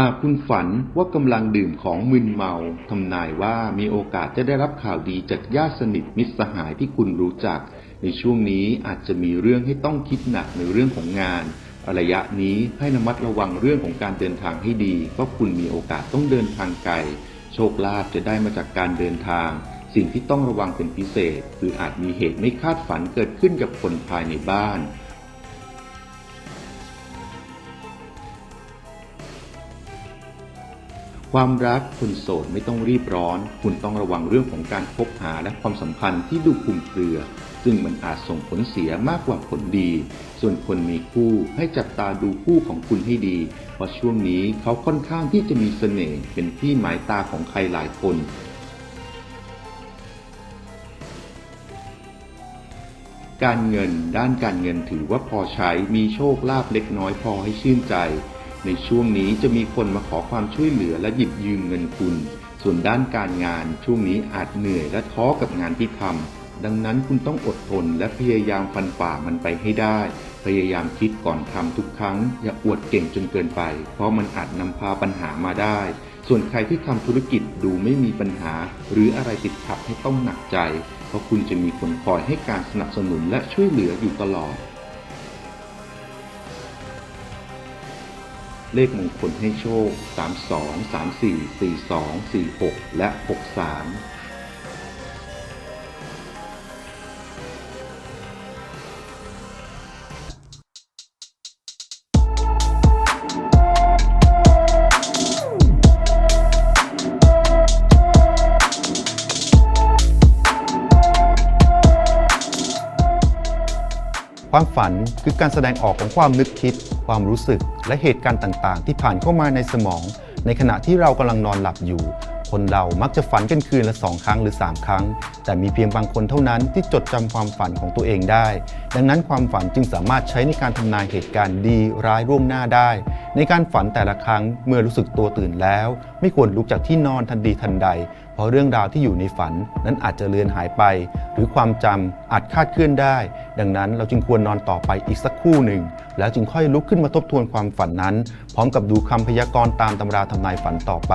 หากคุณฝันว่ากำลังดื่มของมึนเมาทำนายว่ามีโอกาสจะได้รับข่าวดีจากญาติสนิทมิตรสหายที่คุณรู้จัก ในช่วงนี้อาจจะมีเรื่องให้ต้องคิดหนักในเรื่องของงานระยะนี้ให้ระมัดระวังเรื่องของการเดินทางให้ดี เพราะคุณมีโอกาสต้องเดินทางไกล โชคลาภจะได้มาจากการเดินทาง สิ่งที่ต้องระวังเป็นพิเศษ คืออาจมีเหตุไม่คาดฝันเกิดขึ้นกับคนภายในบ้าน ความรักคุณโสดไม่ต้องรีบร้อน คุณต้องระวังเรื่องของการคบหาและความสัมพันธ์ที่ดูคลุมเครือ ซึ่งมันอาจส่งผลเสียมากกว่าผลดี ส่วนคนมีคู่ให้จับตาดูคู่ของคุณให้ดี เพราะช่วงนี้เขาค่อนข้างที่จะมีเสน่ห์เป็นที่หมายตาของใครหลายคนการเงินด้านการเงินถือว่าพอใช้มีโชคลาภเล็กน้อยพอให้ชื่นใจ ในช่วงนี้จะมีคนมาขอความช่วยเหลือและหยิบยืมเงินคุณ ส่วนด้านการงานช่วงนี้อาจเหนื่อยและท้อกับงานที่ทำดังนั้นคุณต้องอดทนและพยายามฟันฝ่ามันไปให้ได้ พยายามคิดก่อนทำทุกครั้ง อย่าอวดเก่งจนเกินไป เพราะมันอาจนำพาปัญหามาได้ ส่วนใครที่ทำธุรกิจดูไม่มีปัญหา หรืออะไรติดขัดให้ต้องหนักใจ เพราะคุณจะมีคนคอยให้การสนับสนุนและช่วยเหลืออยู่ตลอด เลขมงคลให้โชค 32 34 42 46 และ 63 ความฝันคือการแสดงออกของความนึกคิด ความรู้สึก และเหตุการณ์ต่างๆ ที่ผ่านเข้ามาในสมอง ในขณะที่เรากำลังนอนหลับอยู่ คนเรามักจะฝันกันคืนละสองครั้งหรือ 3 ครั้ง แต่มีเพียงบางคนเท่านั้นที่จดจำความฝันของตัวเองได้ ดังนั้นความฝันจึงสามารถใช้ในการทำนายเหตุการณ์ดีร้ายร่วงหน้าได้ ในการฝันแต่ละครั้งเมื่อรู้สึกตัวตื่นแล้ว ไม่ควรลุกจากที่นอนทันทีทันใด เพราะเรื่องราวที่อยู่ในฝันนั้นอาจจะเลือนหายไป หรือความจำอาจคาดเคลื่อนได้ ดังนั้นเราจึงควรนอนต่อไปอีกสักคู่หนึ่ง แล้วจึงค่อยลุกขึ้นมาทบทวนความฝันนั้น พร้อมกับดูคำพยากรณ์ตามตำราทำนายฝันต่อไป